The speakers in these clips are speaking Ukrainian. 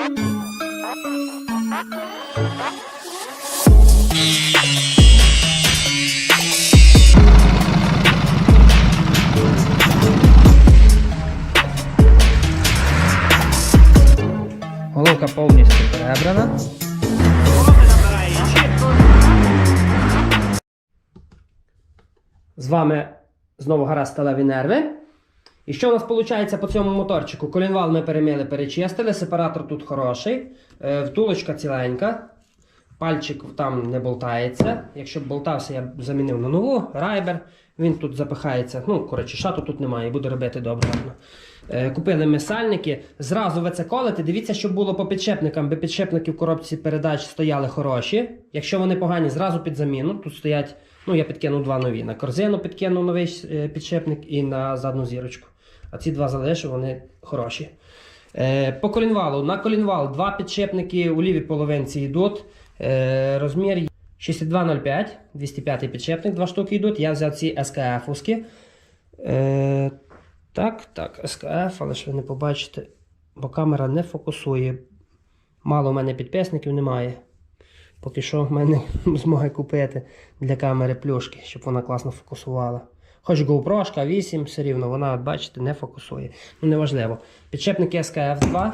Головка повністю перебрана. З вами знову гаразд сталеві нерви. І що у нас виходить по цьому моторчику? Колінвал ми перемили, перечистили, сепаратор тут хороший, е, втулочка ціленька, пальчик там не болтається. Якщо б болтався, я б замінив на нову, райбер. Він тут запихається. Ну, коротше, шату тут немає, буде робити добре. Е, Купили ми сальники. Зразу ви це колите. Дивіться, щоб було по підшипникам, бо підшипники в коробці передач стояли хороші. Якщо вони погані, зразу під заміну. Тут стоять, ну я підкинув два нові. На корзину підкинув новий е, підшипник і на задну зірочку. А ці два залишу, вони хороші. Е, по колінвалу. На колінвал два підшипники у лівій половинці йдуть. Е, розмір 6205, 205 підшипник, два штуки йдуть. Я взяв ці СКФ-овські. Е, так, так, СКФ, але ж ви не побачите, бо камера не фокусує. Мало в мене підписників немає. Поки що в мене змоги купити для камери плюшки, щоб вона класно фокусувала. Хоч GoPro 8, все рівно, вона, бачите, не фокусує. Ну, неважливо. Підшипники SKF2.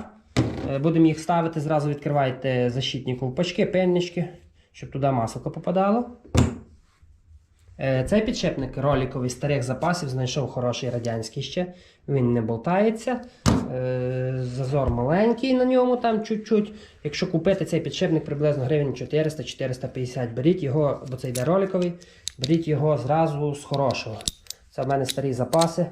Е, Будемо їх ставити, зразу відкривайте защитні ковпачки, пеннички, щоб туди масло попадало. Е, Цей підшипник роликовий старих запасів знайшов хороший радянський ще. Він не болтається. Е, Зазор маленький на ньому там чуть-чуть. Якщо купити цей підшипник приблизно гривень 400-450, беріть його, бо це йде роликовий, беріть його зразу з хорошого. Це в мене старі запаси.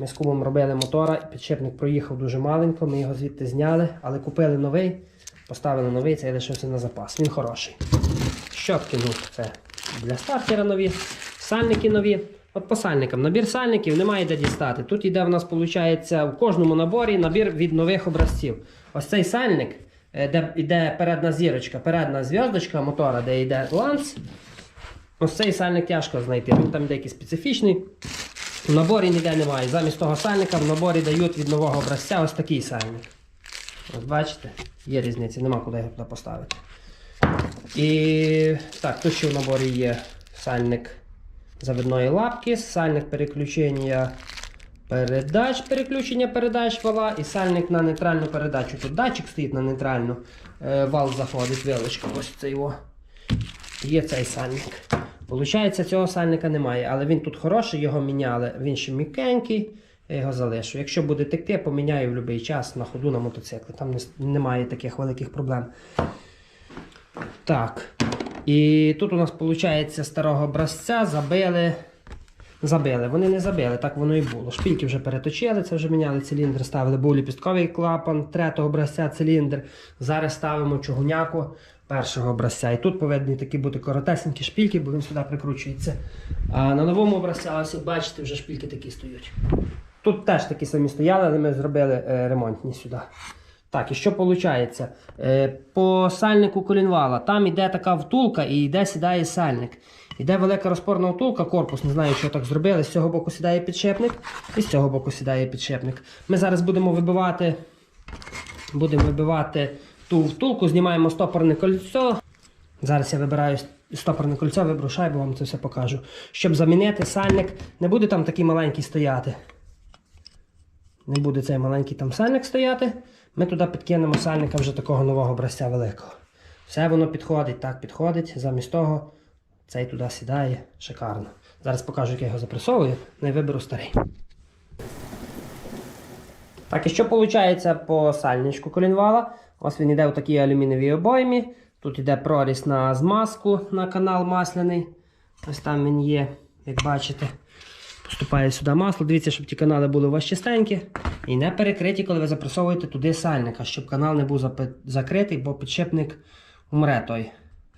Ми з кумом робили мотора, підшипник проїхав дуже маленько, ми його звідти зняли, але купили новий, поставили новий, цей лишився на запас. Він хороший. Щотки, ну, це для стартера нові, сальники нові. От по сальникам. Набір сальників немає де дістати. Тут йде в нас, виходить, у кожному наборі набір від нових образців. Ось цей сальник, е, де йде передна зірочка, передна зв'язочка мотора, де йде ланц. Ось цей сальник тяжко знайти. Він там деякий специфічний. В наборі ніде немає. Замість того сальника в наборі дають від нового образця ось такий сальник. Ось бачите, є різниця, нема куди його поставити. І так, тут ще в наборі є сальник завідної лапки, сальник переключення передач, переключення передач вала і сальник на нейтральну передачу. Тут датчик стоїть на нейтральну, е, вал заходить, вилочка, ось цей його. Є цей сальник. Получається, цього сальника немає, але він тут хороший, його міняли. Він ще м'якенький, я його залишу. Якщо буде текти, поміняю в будь-який час на ходу на мотоциклі. Там немає таких великих проблем. Так. І тут у нас виходить старого образця забили. Забили. Вони не забили, так воно і було. Шпільки вже переточили, це вже міняли циліндр, ставили був ліпістковий клапан третього образця циліндр. Зараз ставимо чугуняку першого образця. І тут повинні такі бути коротесенькі шпільки, бо він сюди прикручується. А на новому образці, ось бачите, вже шпільки такі стоять. Тут теж такі самі стояли, але ми зробили е, ремонтні сюди. Так, і що виходить? Е, по сальнику колінвала там іде така втулка і йде сідає сальник. Іде велика розпорна втулка, корпус, не знаю, що так зробили. З цього боку сідає підшипник, і з цього боку сідає підшипник. Ми зараз будемо вибивати, будемо вибивати ту втулку, знімаємо стопорне кольцо. Зараз я вибираю стопорне кольцо, виберу шайбу, вам це все покажу. Щоб замінити сальник, не буде там такий маленький стояти. Не буде цей маленький там сальник стояти. Ми туди підкинемо сальника вже такого нового образця великого. Все воно підходить, так підходить. Замість того цей туди сідає шикарно. Зараз покажу, як я його запресовую, ну і виберу старий. Так, і що виходить по сальничку колінвала? Ось він йде у такій алюмінієвій обоймі. Тут йде проріз на змазку на канал масляний. Ось там він є, як бачите. Поступає сюди масло. Дивіться, щоб ті канали були у вас чистенькі і не перекриті, коли ви запресовуєте туди сальника, щоб канал не був закритий, бо підшипник умре той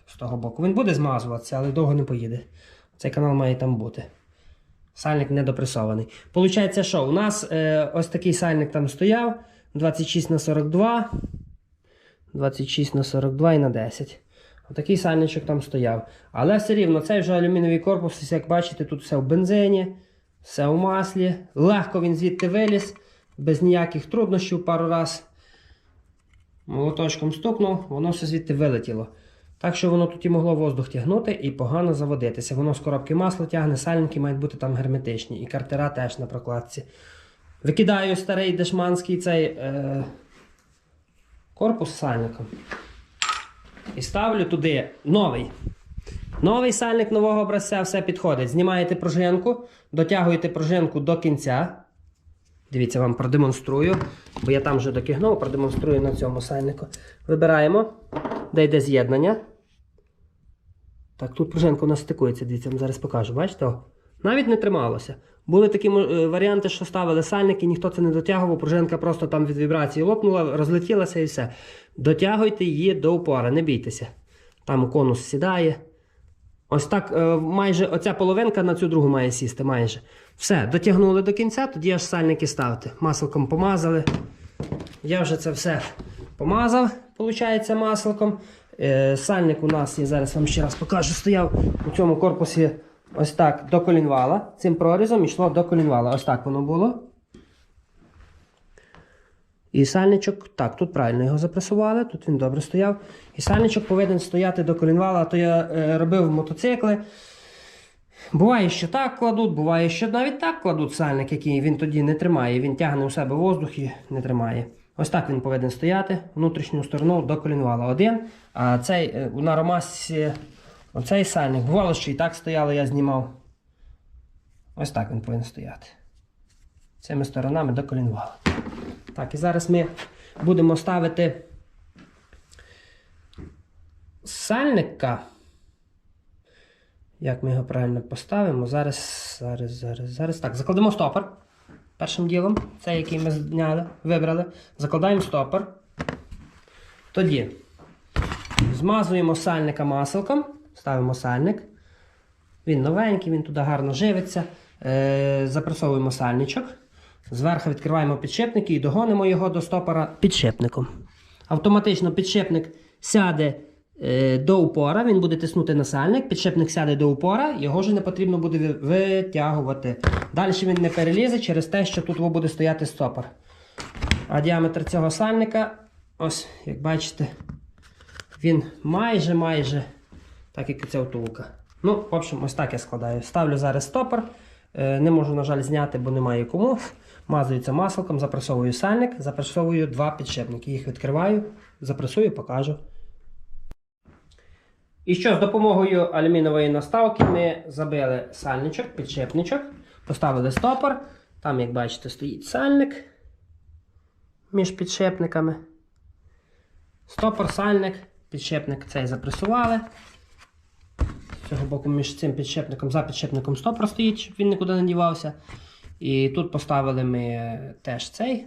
з того боку. Він буде змазуватися, але довго не поїде. Цей канал має там бути. Сальник не допресований. Получається, що у нас е, ось такий сальник там стояв 26 на 42, 26 на 42 і на 10. Отакий сальничок там стояв. Але все рівно цей вже алюмінієвий корпус, як бачите, тут все в бензині, все у маслі. Легко він звідти виліз, без ніяких труднощів пару раз. молоточком стукнув, воно все звідти вилетіло. Так що воно тут і могло воздух тягнути і погано заводитися. Воно з коробки масла тягне, сальники мають бути там герметичні, і картера теж на прокладці. Викидаю старий дешманський цей е, корпус сальником. І ставлю туди новий. Новий сальник нового образця все підходить. Знімаєте пружинку, дотягуєте пружинку до кінця. Дивіться, вам продемонструю, бо я там вже докигнув, продемонструю на цьому сальнику. Вибираємо, де йде з'єднання. Так, тут пружинка у нас стикується, дивіться, вам зараз покажу. Бачите? Навіть не трималося. Були такі е, варіанти, що ставили сальники, ніхто це не дотягував, пружинка просто там від вібрації лопнула, розлетілася і все. Дотягуйте її до упора, не бійтеся. Там конус сідає. Ось так, е, майже оця половинка на цю другу має сісти. майже. Все, дотягнули до кінця, тоді аж сальники ставте. Масликом помазали. Я вже це все помазав, виходить, масликом. Е, сальник у нас, я зараз вам ще раз покажу, стояв у цьому корпусі ось так до колінвала. Цим прорізом йшло до колінвала. Ось так воно було. І сальничок, так, тут правильно його запресували, тут він добре стояв. І сальничок повинен стояти до колінвала, а то я е, робив мотоцикли. Буває, що так кладуть, буває, що навіть так кладуть сальник, який він тоді не тримає. Він тягне у себе воздух і не тримає. Ось так він повинен стояти внутрішню сторону до колінвала один. А цей е, на ромасі, оцей сальник, бувало, що і так стояло, я знімав. Ось так він повинен стояти. Цими сторонами до колінвала. Так, і зараз ми будемо ставити сальника. Як ми його правильно поставимо? Зараз, зараз, зараз, зараз. Так, закладемо стопор. Першим ділом, цей, який ми зняли, вибрали. Закладаємо стопор. Тоді змазуємо сальника маселком. Ставимо сальник. Він новенький, він туди гарно живиться. Е, запресовуємо сальничок. Зверху відкриваємо підшипники і догонимо його до стопора підшипником. Автоматично підшипник сяде е, до упора, він буде тиснути на сальник, підшипник сяде до упора, його вже не потрібно буде витягувати. Далі він не перелізе через те, що тут буде стояти стопор. А діаметр цього сальника, ось, як бачите, він майже майже так як і ця втулка. Ну, в общем, ось так я складаю. Ставлю зараз стопор. Е, Не можу, на жаль, зняти, бо немає кому. Мазується масликом, запресовую сальник, запресовую два підшипники. Їх відкриваю, запресую, покажу. І що, з допомогою алюмінієвої наставки ми забили сальничок, підшипничок, поставили стопор. Там, як бачите, стоїть сальник між підшипниками. Стопор, сальник, підшипник цей запресували. З цього боку між цим підшипником, за підшипником стопор стоїть, щоб він нікуди не дівався. І тут поставили ми теж цей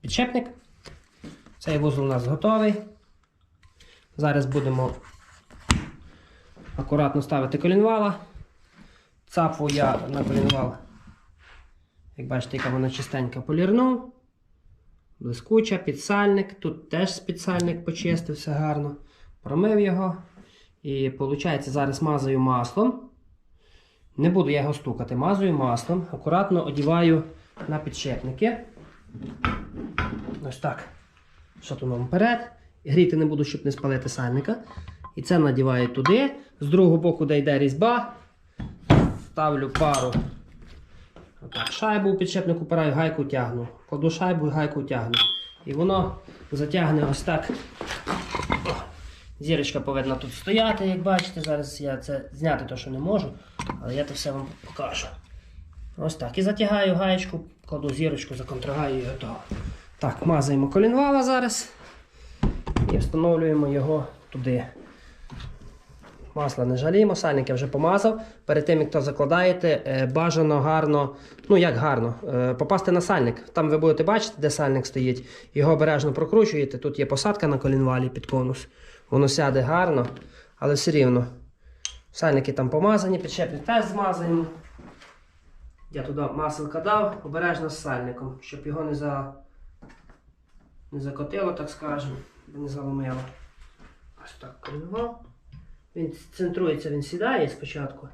підшипник. Цей вузол у нас готовий. Зараз будемо акуратно ставити колінвала. Цапу я на колінвал, як бачите, яка вона чистенька полірнув. Блискуча, підсальник. Тут теж підсальник почистився гарно. Промив його. І виходить, зараз мазаю маслом. Не буду я його стукати, мазую маслом. Акуратно одіваю на підшипники. Ось так. Шатуном вперед. Гріти не буду, щоб не спалити сальника. І це надіваю туди. З другого боку, де йде різьба. Ставлю пару. Отак, шайбу у підшипник упираю, гайку тягну. Кладу шайбу і гайку тягну. І воно затягне ось так. Зірочка повинна тут стояти, як бачите. Зараз я це зняти то, що не можу, але я це все вам покажу. Ось так. І затягаю гаєчку, кладу зірочку, законтрагаю і готово. Так, мазаємо колінвала зараз і встановлюємо його туди. Масла не жаліємо, сальник я вже помазав. Перед тим, як то закладаєте, е, бажано гарно, ну як гарно, е, попасти на сальник. Там ви будете бачити, де сальник стоїть. Його обережно прокручуєте. Тут є посадка на колінвалі під конус. Воно сяде гарно, але все рівно. Сальники там помазані, підшипник теж змазаємо. Я туди маселка дав, обережно з сальником, щоб його не, за... не закотило, так скажемо, не заломило. Ось так колінвал. Він центрується, він сідає спочатку.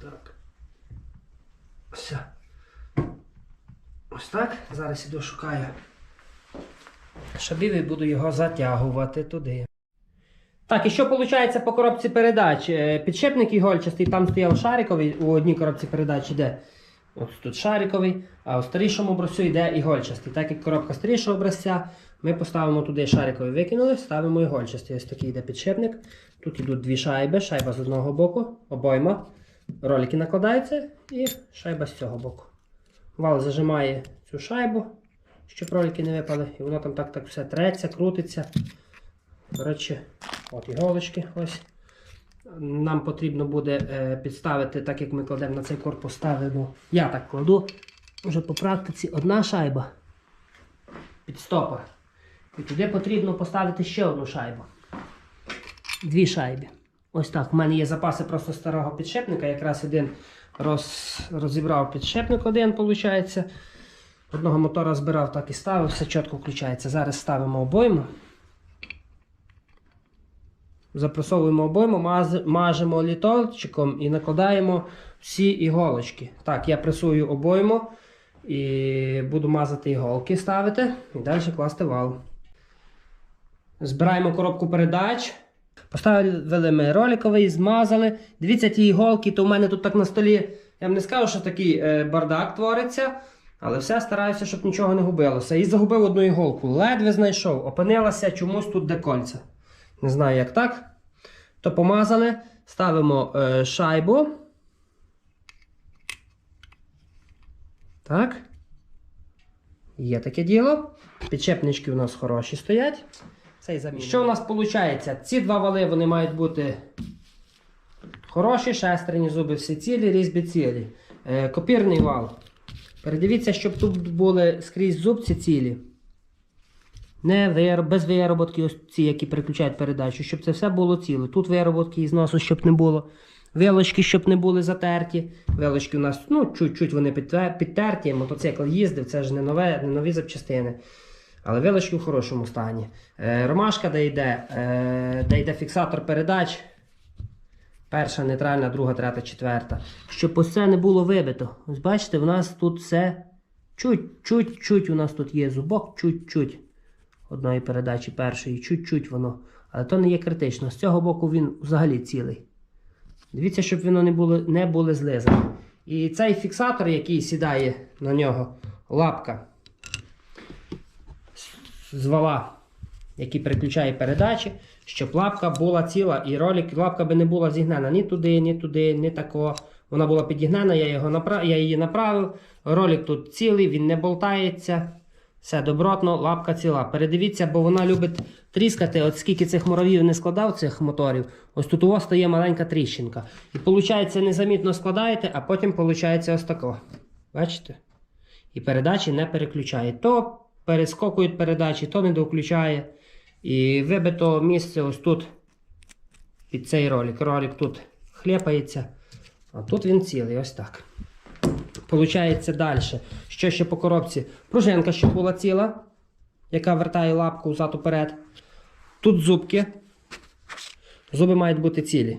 Так. Все. Ось так. Зараз іду шукаю шабів і буду його затягувати туди. Так, і що виходить по коробці передач? Е, Підшипник ігольчастий, там стояв шариковий у одній коробці передач іде. Ось тут шариковий, а у старішому образцю йде ігольчастий. Так як коробка старішого образця, ми поставимо туди шариковий викинули, ставимо ігольчастий. Ось такий йде підшипник. Тут йдуть дві шайби, шайба з одного боку, обойма. Ролики накладаються і шайба з цього боку. Вал зажимає цю шайбу, щоб ролики не випали, і воно там так, так все треться, крутиться. Коротше, от іголочки ось. Нам потрібно буде е, підставити, так як ми кладемо на цей корпус, ставимо. Я так кладу. Вже по практиці одна шайба під стопор. І туди потрібно поставити ще одну шайбу. Дві шайби. Ось так. У мене є запаси просто старого підшипника. Якраз один роз, розібрав підшипник один, виходить. Одного мотора збирав, так і ставив, все чітко включається. Зараз ставимо обойму. Запресовуємо обойму, мажемо літольчиком і накладаємо всі іголочки. Так, я пресую обойму і буду мазати іголки, ставити і далі класти вал. Збираємо коробку передач. Поставили ми роликовий, змазали. Дивіться ті іголки, то в мене тут так на столі. Я б не скажу, що такий е, бардак твориться. Але все стараюся, щоб нічого не губилося. І загубив одну іголку. Ледве знайшов. Опинилася чомусь тут де кольця. Не знаю, як так. То помазали, ставимо е, шайбу. Так. Є таке діло. Підчепнички у нас хороші стоять. Цей замін. Що у нас виходить? Ці два вали вони мають бути хороші, шестерні зуби, всі цілі, різьбі цілі. Е, копірний вал. Передивіться, щоб тут були скрізь зубці цілі. Не вир... без вироботки, ось ці, які переключають передачу, щоб це все було ціле. Тут вироботки із носу, щоб не було. Вилочки, щоб не були затерті. Вилочки у нас ну, чуть-чуть вони підтерті. Мотоцикл їздив, це ж не, нове, не нові запчастини. Але вилочки в хорошому стані. Е, ромашка, де йде, е, де йде фіксатор передач. Перша нейтральна, друга, третя, четверта. Щоб ось не було вибито. Ось бачите, в нас тут все чуть-чуть-чуть у нас тут є зубок, чуть-чуть. Одної передачі першої, чуть-чуть воно. Але то не є критично. З цього боку він взагалі цілий. Дивіться, щоб воно не було, не було злизане. І цей фіксатор, який сідає на нього, лапка з вала, який переключає передачі, щоб лапка була ціла і ролик, лапка би не була зігнена ні туди, ні туди, ні тако. Вона була підігнена, я, його направ... я її направив. Ролик тут цілий, він не болтається. Все добротно, лапка ціла. Передивіться, бо вона любить тріскати. От скільки цих муравів не складав, цих моторів, ось тут у вас стає маленька тріщинка. І виходить, незамітно складаєте, а потім виходить ось тако. Бачите? І передачі не переключає. То перескокують передачі, то не довключає. І вибито місце ось тут під цей ролик. Ролик тут хліпається, а тут він цілий, ось так. Получається далі. Що ще по коробці? Пружинка, щоб була ціла, яка вертає лапку взад уперед. Тут зубки. Зуби мають бути цілі.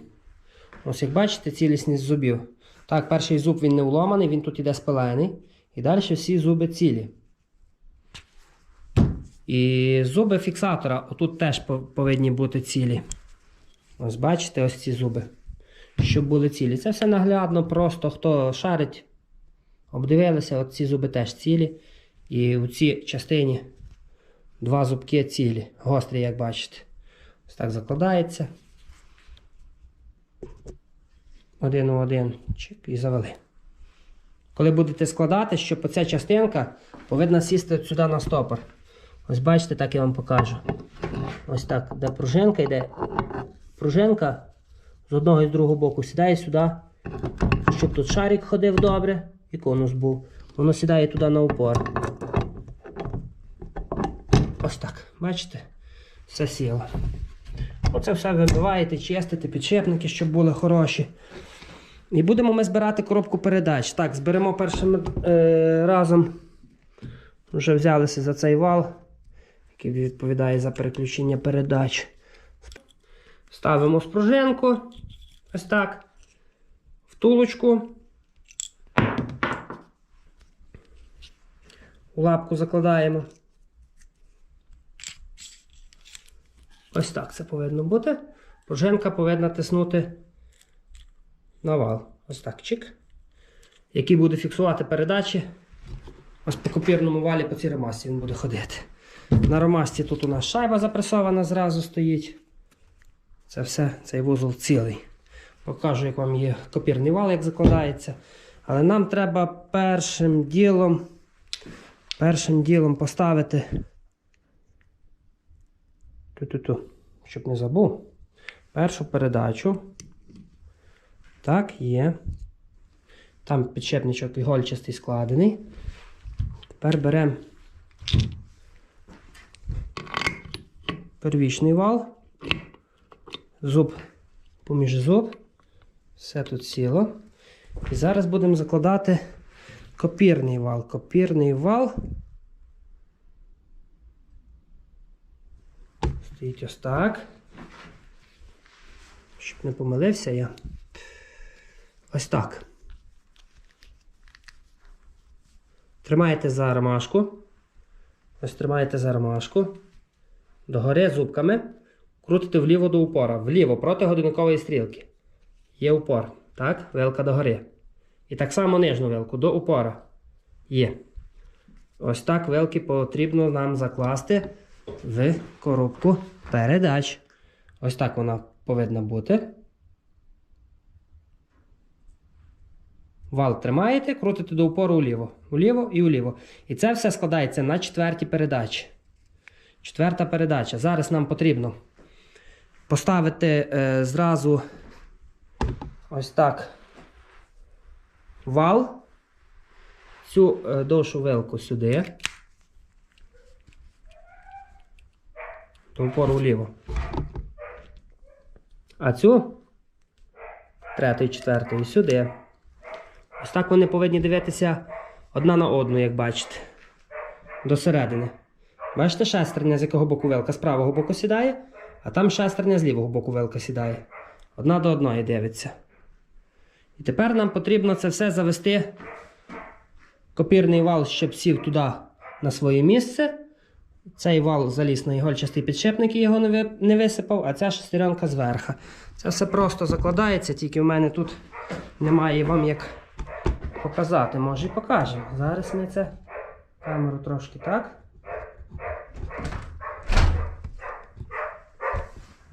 Ось як бачите, цілісність зубів. Так, перший зуб він не вломаний, він тут іде спилений. І далі всі зуби цілі. І зуби фіксатора отут теж повинні бути цілі. Ось бачите, ось ці зуби. Щоб були цілі. Це все наглядно, просто хто шарить, обдивилися, от ці зуби теж цілі. І у цій частині два зубки цілі. Гострі, як бачите. Ось так закладається. Один у один. Чик, і завели. Коли будете складати, щоб оця частинка повинна сісти сюди на стопор. Ось бачите, так я вам покажу. Ось так, де пружинка йде. Пружинка з одного і з другого боку сідає сюди, щоб тут шарик ходив добре і конус був. Воно сідає туди на упор. Ось так, бачите? Все сіло. Оце все вибиваєте, чистите, підшипники, щоб були хороші. І будемо ми збирати коробку передач. Так, зберемо першим е, разом. Вже взялися за цей вал, який відповідає за переключення передач. Ставимо спружинку. Ось так. Втулочку. лапку закладаємо. Ось так це повинно бути. Пружинка повинна тиснути на вал. Ось так, чик. Який буде фіксувати передачі. Ось по копірному валі по цій ремасті він буде ходити. На ромасті тут у нас шайба запресована зразу стоїть. Це все, цей вузол цілий. Покажу, як вам є копірний вал, як закладається. Але нам треба першим ділом, першим ділом поставити. Ту-ту-ту, щоб не забув. Першу передачу. Так, є. Там підшипничок ігольчастий складений. Тепер беремо первічний вал, зуб поміж зуб. Все тут сіло. І зараз будемо закладати копірний вал. Копірний вал. Стоїть ось так. Щоб не помилився я. Ось так. Тримаєте за ромашку. Ось тримаєте за ромашку. Догори зубками. Крутите вліво до упора. Вліво проти годинникової стрілки. Є упор. Так, вилка догори. І так само нижню вилку до упора. Є. Ось так вилки потрібно нам закласти в коробку передач. Ось так вона повинна бути. Вал тримаєте, крутите до упору уліво. Уліво і уліво. І це все складається на четвертій передачі. Четверта передача. Зараз нам потрібно поставити е, зразу ось так вал. Цю е, довшу вилку сюди. До упору вліво. А цю трету і сюди. Ось так вони повинні дивитися одна на одну, як бачите. До середини. Бачите шестерня, з якого боку вилка з правого боку сідає, а там шестерня з лівого боку вилка сідає. Одна до одної дивиться. І тепер нам потрібно це все завести. Копірний вал, щоб сів туди на своє місце. Цей вал заліз на ігольчастий підшипник і його не висипав, а ця шестеренка зверху. Це все просто закладається, тільки в мене тут немає вам як показати. Може і покажемо. Зараз ми це камеру трошки так.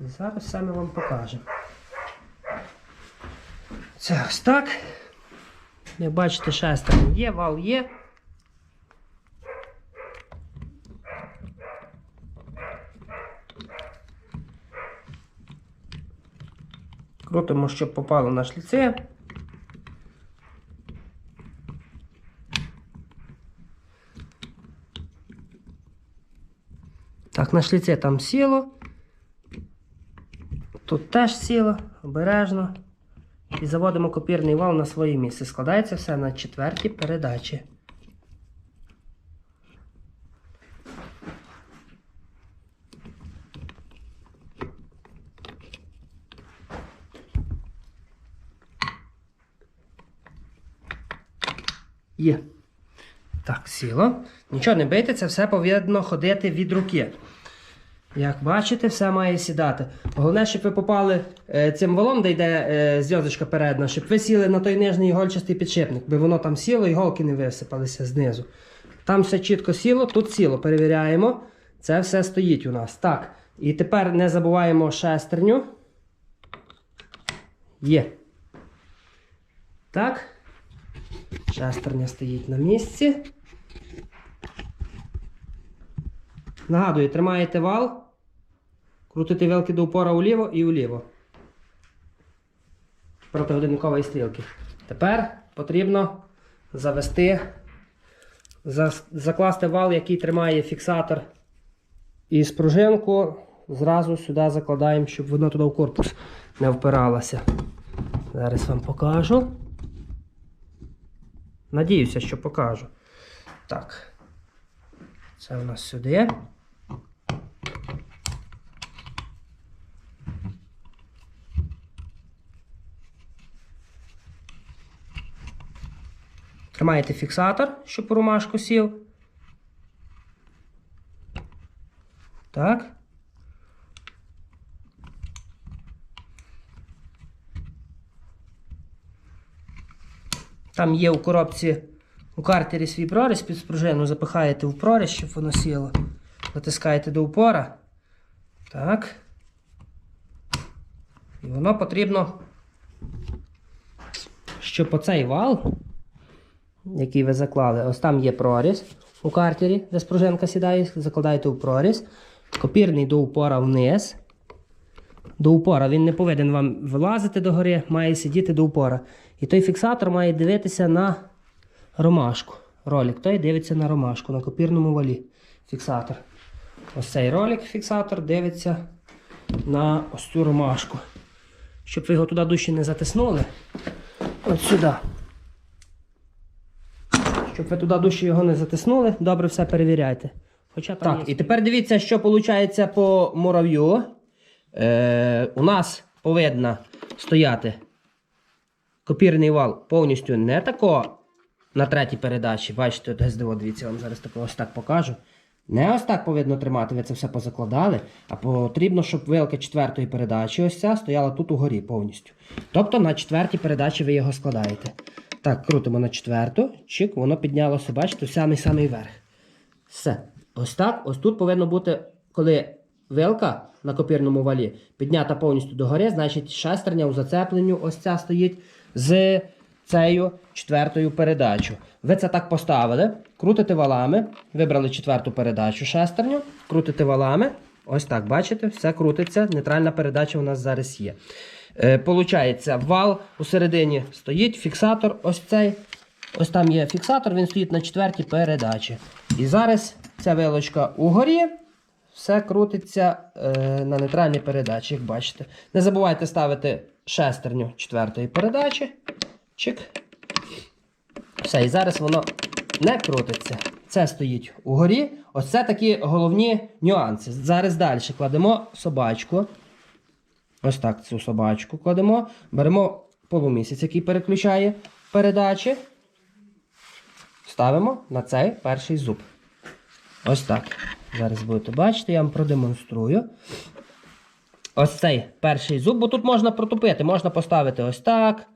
Зараз ми вам покажемо. Це ось так. Як бачите, шестерня є, вал є. Крутимо, щоб попало на шліце. Так, на шліце там сіло. Тут теж сіло, обережно. І заводимо копірний вал на своє місце. Складається все на четвертій передачі. Є. Так, сіло. Нічого не бийте, це все повинно ходити від руки. Як бачите, все має сідати. Головне, щоб ви попали е, цим валом, де йде е, зв'язочка передна, щоб ви сіли на той нижній гольчастий підшипник, бо воно там сіло і голки не висипалися знизу. Там все чітко сіло, тут сіло. Перевіряємо. Це все стоїть у нас. Так. І тепер не забуваємо шестерню. Є. Так. Шестерня стоїть на місці. Нагадую, тримаєте вал, крутите вилки до упора уліво і уліво. Проти годинникової стрілки. Тепер потрібно завести, закласти вал, який тримає фіксатор і спружинку. Зразу сюди закладаємо, щоб воно туди в корпус не впиралося. Зараз вам покажу. Надіюся, що покажу. Так. Це у нас сюди. Тримаєте фіксатор, щоб ромашку сів. так. Там є у коробці у картері свій проріз під спружину, запихаєте в проріз, щоб воно сіло. Натискаєте до упора. Так. І воно потрібно, щоб оцей вал, який ви заклали, ось там є проріз у картері, де спружинка сідає, закладаєте в проріз. Копірний до упора вниз. До упора. Він не повинен вам вилазити догори, має сидіти до упора. І той фіксатор має дивитися на ромашку. Ролик той дивиться на ромашку, на копірному валі. Фіксатор. Ось цей ролик фіксатор дивиться на ось цю ромашку. Щоб ви його туди дужче не затиснули. От сюди. Щоб ви туди дужче його не затиснули, добре все перевіряйте. Хоча там так, і тепер дивіться, що виходить по мурав'ю. Е, у нас повинна стояти копірний вал повністю не тако на третій передачі. Бачите, СДО, дивіться, я вам зараз тако ось так покажу. Не ось так повинно тримати, ви це все позакладали, а потрібно, щоб вилка четвертої передачі ось ця стояла тут угорі повністю. Тобто на четвертій передачі ви його складаєте. Так, крутимо на четверту, чик, воно піднялося, бачите, самий-самий верх. Все. Ось так. Ось тут повинно бути, коли вилка на копірному валі піднята повністю догори, значить шестерня у зацепленню ось ця стоїть з цією четвертою передачею. Ви це так поставили, крутите валами, вибрали четверту передачу шестерню, крутите валами. Ось так, бачите, все крутиться. Нейтральна передача у нас зараз є. Е, Получається, вал у середині стоїть, фіксатор ось цей. Ось там є фіксатор, він стоїть на четвертій передачі. І зараз ця вилочка угорі, все крутиться е, на нейтральній передачі, як бачите. Не забувайте ставити шестерню четвертої передачі. Чик. Все, і зараз воно не крутиться. Це стоїть угорі. Ось це такі головні нюанси. Зараз далі кладемо собачку. Ось так цю собачку кладемо. Беремо полумісяць, який переключає передачі. Ставимо на цей перший зуб. Ось так. Зараз будете бачити, я вам продемонструю. Ось цей перший зуб, бо тут можна протупити, можна поставити ось так.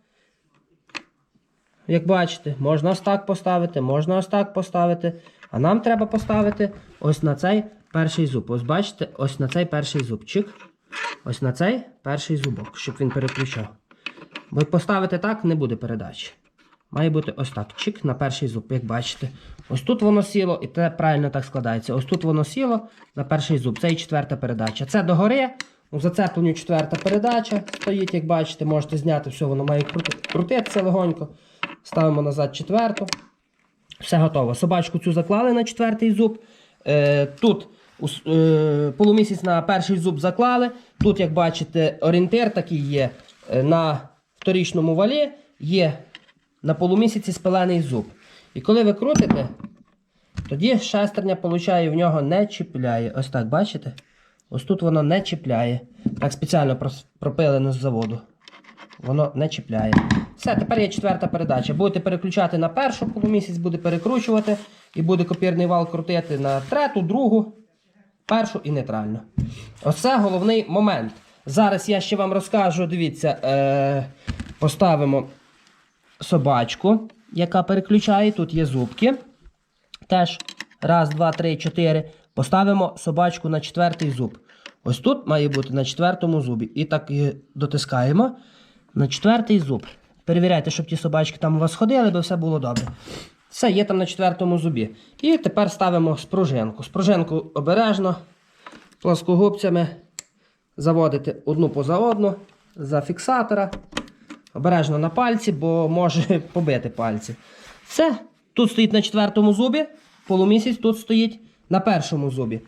Як бачите, можна ось так поставити, можна ось так поставити. А нам треба поставити ось на цей перший зуб. Ось бачите, ось на цей перший зубчик. Ось на цей перший зубок, щоб він переключав. Бо поставити так, не буде передачі. Має бути ось так. Чик на перший зуб, як бачите. Ось тут воно сіло, і це правильно так складається. Ось тут воно сіло на перший зуб. Це і четверта передача. Це догори. У зацепленню четверта передача стоїть, як бачите, можете зняти, все, воно має крутитися легонько. Ставимо назад четверту. Все готово. Собачку цю заклали на четвертий зуб. Е, тут полумісяць на перший зуб заклали. Тут, як бачите, орієнтир такий є е, на вторічному валі, є на полумісяці спилений зуб. І коли ви крутите, тоді шестерня, получає, в нього не чіпляє. Ось так, бачите? Ось тут воно не чіпляє. Так спеціально пропилено з заводу. Воно не чіпляє. Все, тепер є четверта передача. Будете переключати на першу, полумісяць буде перекручувати і буде копірний вал крутити на трету, другу, першу і нейтральну. Оце головний момент. Зараз я ще вам розкажу, дивіться, е, поставимо собачку, яка переключає. Тут є зубки. Теж раз, два, три, чотири. Поставимо собачку на четвертий зуб. Ось тут має бути на четвертому зубі. І так дотискаємо на четвертий зуб. Перевіряйте, щоб ті собачки там у вас ходили, аби все було добре. Все, є там на четвертому зубі. І тепер ставимо спружинку. Спружинку обережно, плоскогубцями заводити одну поза одну за фіксатора. Обережно на пальці, бо може побити пальці. Все. Тут стоїть на четвертому зубі, полумісяць тут стоїть на першому зубі.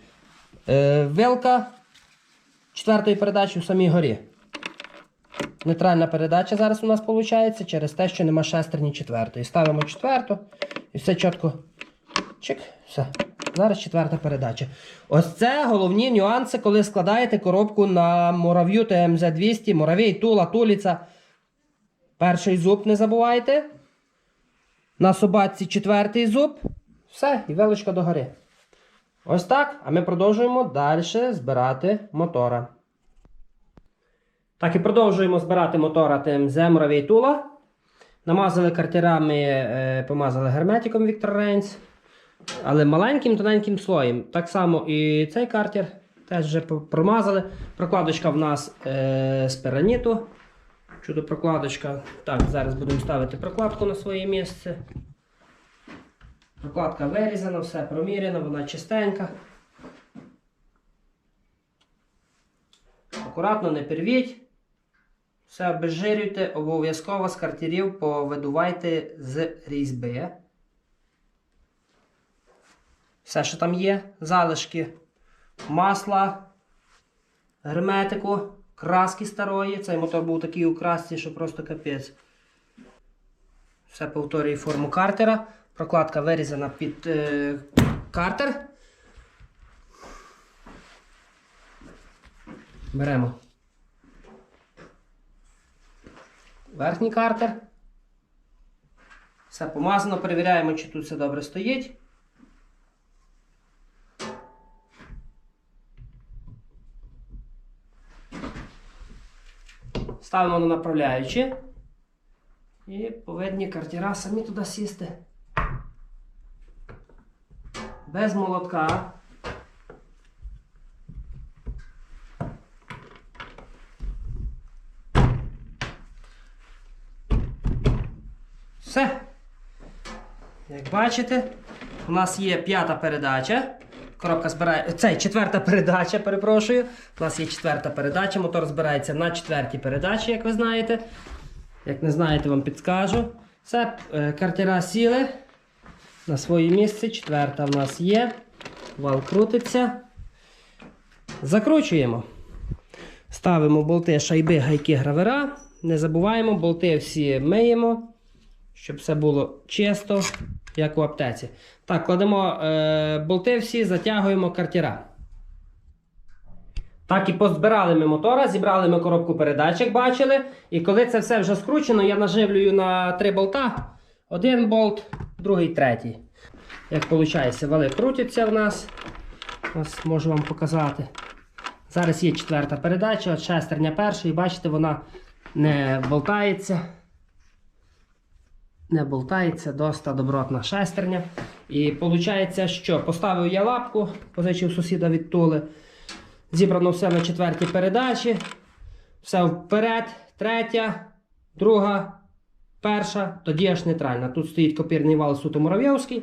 Е, вилка четвертої передачі у самій горі. Нейтральна передача зараз у нас виходить через те, що нема шестерні четвертої. Ставимо четверту і все чітко. Чик, все. Зараз четверта передача. Ось це головні нюанси, коли складаєте коробку на мурав'ю ТМЗ-200, муравій, тула, туліця. Перший зуб не забувайте. На собаці четвертий зуб. Все, і величка догори. Ось так. А ми продовжуємо далі збирати мотора. Так і продовжуємо збирати мотора ТМЗ Муравей Тула. Намазали картерами, е, помазали герметиком Віктор Рейнс. Але маленьким тоненьким слоєм. Так само і цей картер теж вже промазали. Прокладочка в нас е, з пераніту. Чудо прокладочка. Так, зараз будемо ставити прокладку на своє місце. Прокладка вирізана, все проміряно, вона чистенька. Акуратно не первіть. Все обезжирюйте, обов'язково з картерів повидувайте з різьби. Все, що там є, залишки масла, герметику, краски старої. Цей мотор був такий у красці, що просто капець. Все повторює форму картера. Прокладка вирізана під е, картер. Беремо верхній картер. Все помазано, перевіряємо, чи тут все добре стоїть. Ставимо на направляючі. І повинні картера самі туди сісти. Без молотка. Все. Як бачите, у нас є п'ята передача. Коробка збирає. Цей четверта передача, перепрошую. У нас є четверта передача. Мотор збирається на четвертій передачі, як ви знаєте. Як не знаєте, вам підскажу. Це е, картера сіли на своє місце. Четверта в нас є. Вал крутиться. Закручуємо. Ставимо болти, шайби, гайки, гравера. Не забуваємо, болти всі миємо, щоб все було чисто, як у аптеці. Так, кладемо е, болти всі, затягуємо картера. Так і позбирали ми мотора, зібрали ми коробку передач, як бачили. І коли це все вже скручено, я наживлюю на три болта. Один болт, другий, третій. Як виходить, вали крутяться в нас. Ось можу вам показати. Зараз є четверта передача, от шестерня першої, бачите, вона не болтається. Не болтається, доста добротна шестерня. І виходить, що поставив я лапку, позичив сусіда від Тули. Зібрано все на четвертій передачі. Все вперед, третя, друга, перша, тоді аж нейтральна. Тут стоїть копірний вал суто Муравйовський.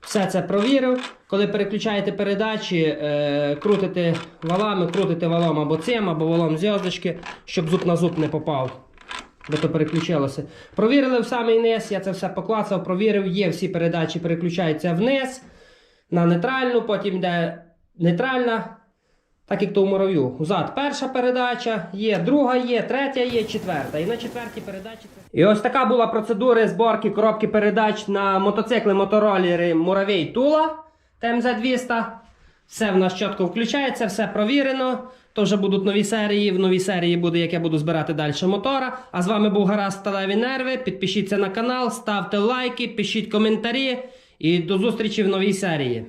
Все це провірив. Коли переключаєте передачі, е, крутите валами, крутите валом або цим, або валом зв'язочки, щоб зуб на зуб не попав. Бо то переключилося. Провірили в самий низ, я це все поклацав, провірив, є всі передачі, переключаються вниз на нейтральну, потім йде нейтральна. Так як то у мурав'ю. Зад перша передача, є друга, є, третя, є, четверта. І на четвертій передачі. І ось така була процедура зборки коробки передач на мотоцикли моторолери Муравей Тула ТМЗ-200. Все в нас чітко включається, все провірено. То вже будуть нові серії. В новій серії буде, як я буду збирати далі мотора. А з вами був Гаразд Сталеві Нерви. Підпишіться на канал, ставте лайки, пишіть коментарі. І до зустрічі в новій серії.